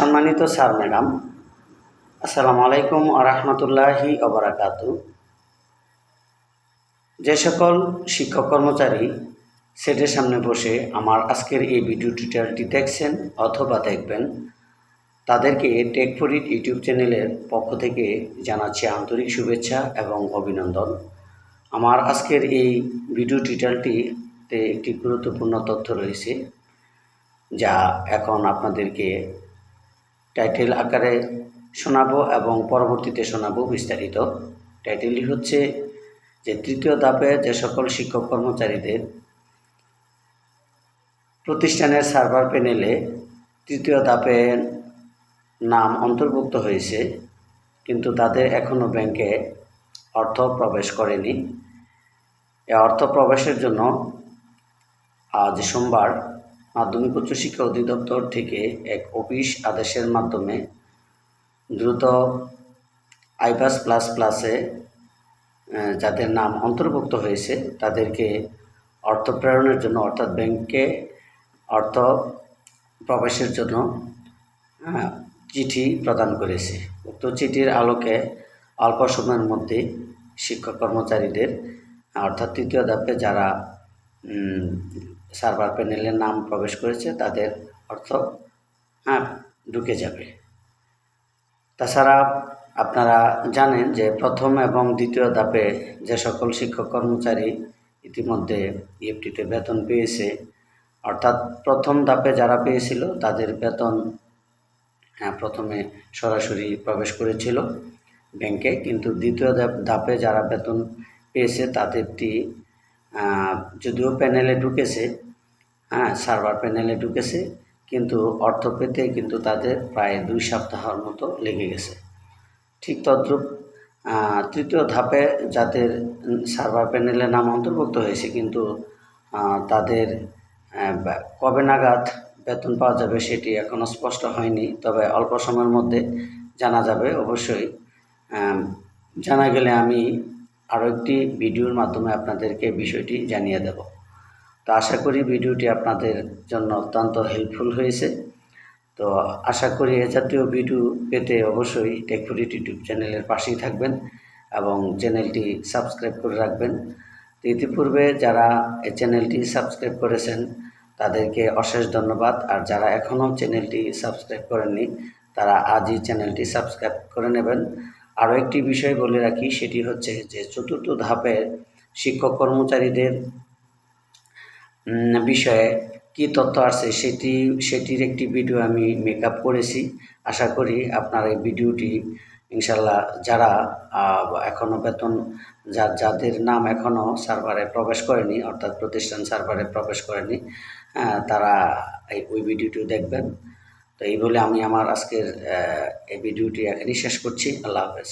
সম্মানিত sir, madam, আসসালামু আলাইকুম আরহামতুল্লাহি অবরাকাতু যে সকল শিক্ষক কর্মচারী সেটের সামনে বসে আমার আজকের এই ভিডিও টিউটোরিয়ালটি দেখছেন অথবা দেখবেন, তাদেরকে টেক ফরিড ইউটিউব চ্যানেলের পক্ষ থেকে জানাচ্ছি আন্তরিক শুভেচ্ছা এবং অভিনন্দন। আমার আজকের এই ভিডিও টিউটোরিয়ালটিতে একটি গুরুত্বপূর্ণ তথ্য রয়েছে, যা এখন আপনাদেরকে টাইটেল আকারে শোনাবো এবং পরবর্তীতে শোনাবো বিস্তারিত। টাইটেলটি হচ্ছে যে তৃতীয় ধাপে যে সকল শিক্ষক কর্মচারীদের প্রতিষ্ঠানের সার্ভার প্যানেলে তৃতীয় ধাপে নাম অন্তর্ভুক্ত হয়েছে, কিন্তু তাদের এখনও ব্যাংকে অর্থ প্রবেশ করেনি। এ অর্থ প্রবেশের জন্য আজ সোমবার মাধ্যমিক উচ্চশিক্ষা অধিদপ্তর থেকে এক অফিস আদেশের মাধ্যমে দ্রুত আইপাস প্লাস প্লাসে যাদের নাম অন্তর্ভুক্ত হয়েছে, তাদেরকে অর্থ প্রেরণের জন্য, অর্থাৎ ব্যাংকে অর্থ প্রবেশের জন্য চিঠি প্রদান করেছে। উক্ত চিঠির আলোকে অল্প সময়ের মধ্যে শিক্ষক কর্মচারীদের, অর্থাৎ তৃতীয় ধাপে যারা সার্ভার প্যানেলে নাম প্রবেশ করেছে, তাদের অর্থ হ্যাঁ ঢুকে যাবে। তাছাড়া আপনারা জানেন যে প্রথম এবং দ্বিতীয় ধাপে যে সকল শিক্ষক কর্মচারী ইতিমধ্যে ইএফটিতে বেতন পেয়েছে, অর্থাৎ প্রথম ধাপে যারা পেয়েছিল, তাদের বেতন হ্যাঁ প্রথমে সরাসরি প্রবেশ করেছিল ব্যাংকে, কিন্তু দ্বিতীয় ধাপ- যারা বেতন পেয়েছে, তাদেরটি যদিও প্যানেলে ঢুকেছে হ্যাঁ সার্ভার প্যানেলে ঢুকেছে, কিন্তু অর্থ পেতে কিন্তু তাদের প্রায় দুই সপ্তাহের মতো লেগে গেছে। ঠিক তদ্রূপ তৃতীয় ধাপে যাদের সার্ভার প্যানেলে নাম অন্তর্ভুক্ত হয়েছে, কিন্তু তাদের কবে নাগাদ বেতন পাওয়া যাবে সেটি এখনও স্পষ্ট হয়নি, তবে অল্প সময়ের মধ্যে জানা যাবে অবশ্যই। জানা গেলে আমি আরও একটি ভিডিওর মাধ্যমে আপনাদেরকে বিষয়টি জানিয়ে দেব। তো আশা করি ভিডিওটি আপনাদের জন্য অত্যন্ত হেল্পফুল হয়েছে। তো আশা করি এ জাতীয় ভিডিও পেতে অবশ্যই টেকফুরিট ইউটিউব চ্যানেলের পাশেই থাকবেন এবং চ্যানেলটি সাবস্ক্রাইব করে রাখবেন। তো ইতিপূর্বে যারা এই চ্যানেলটি সাবস্ক্রাইব করেছেন, তাদেরকে অশেষ ধন্যবাদ। আর যারা এখনও চ্যানেলটি সাবস্ক্রাইব করেননি, তারা আজই চ্যানেলটি সাবস্ক্রাইব করে নেবেন। আরও একটি বিষয় বলে রাখি সেটি হচ্ছে যে চতুর্থ ধাপের শিক্ষক কর্মচারীদের বিষয়ে কি তথ্য আসছে সেটি সেটির একটি ভিডিও আমি মেকআপ করেছি। আশা করি আপনার এই ভিডিওটি ইনশাল্লাহ যারা এখনও বেতন যা যাদের নাম এখনও সার্ভারে প্রবেশ করেনি অর্থাৎ প্রতিষ্ঠান সার্ভারে প্রবেশ করেনি আহ, তারা এই ওই ভিডিওটিও দেখবেন। তো এই বলে আমি আমার আজকের এই ভিডিওটি এখানেই শেষ করছি। আল্লাহ হাফেজ।